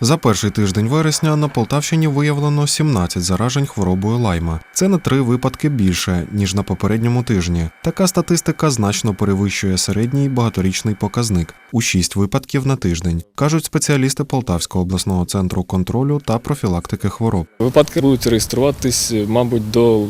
За перший тиждень вересня на Полтавщині виявлено 17 заражень хворобою лайма. Це на три випадки більше ніж на попередньому тижні. Така статистика значно перевищує середній багаторічний показник у 6 випадків на тиждень, кажуть спеціалісти Полтавського обласного центру контролю та профілактики хвороб. Випадки будуть реєструватись, мабуть, до,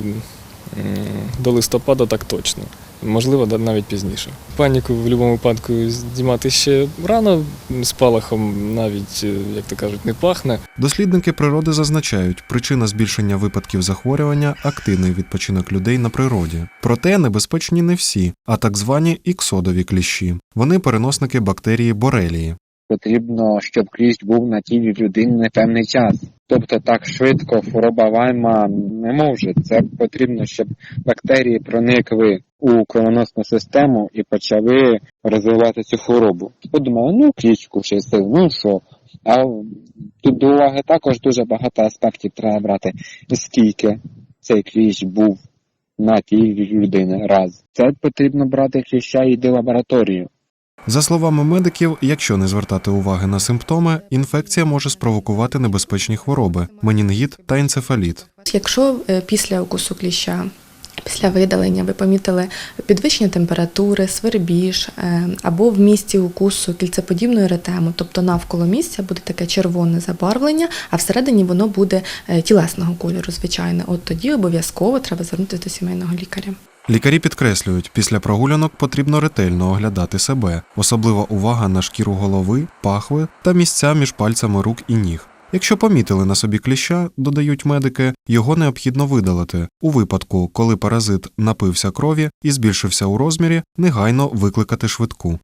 до листопада так точно. Можливо, навіть пізніше. Паніку в будь-якому випадку знімати ще рано, спалахом навіть, е, як то кажуть, не пахне. Дослідники природи зазначають, причина збільшення випадків захворювання активний відпочинок людей на природі. Проте небезпечні не всі, а так звані іксодові кліщі. Вони переносники бактерії борелії. потрібно, щоб кліщ був на тілі людини певний час. Тобто так швидко хвороба лайма не може. Це потрібно, щоб бактерії проникли у кровоносну систему і почали розвивати цю хворобу. Подумали, ну кліщ кушає сил, ну що. А тут до уваги також дуже багато аспектів треба брати. Скільки цей кліщ був на тілі людини раз. Це потрібно брати кліща і до лабораторії. За словами медиків, якщо не звертати уваги на симптоми, інфекція може спровокувати небезпечні хвороби менінгіт та енцефаліт. Якщо е, після укусу кліща, після видалення ви помітили підвищення температури, свербіж е, або в місці укусу кільцеподібної еретему, тобто навколо місця буде таке червоне забарвлення, а всередині воно буде е, тілесного кольору, звичайно. От тоді обов'язково треба звернутися до сімейного лікаря. Лікарі підкреслюють, після прогулянок потрібно ретельно оглядати себе, особлива увага на шкіру голови, пахви та місця між пальцями рук і ніг. Якщо помітили на собі кліща, додають медики, його необхідно видалити. У випадку, коли паразит напився крові і збільшився у розмірі, негайно викликати швидку.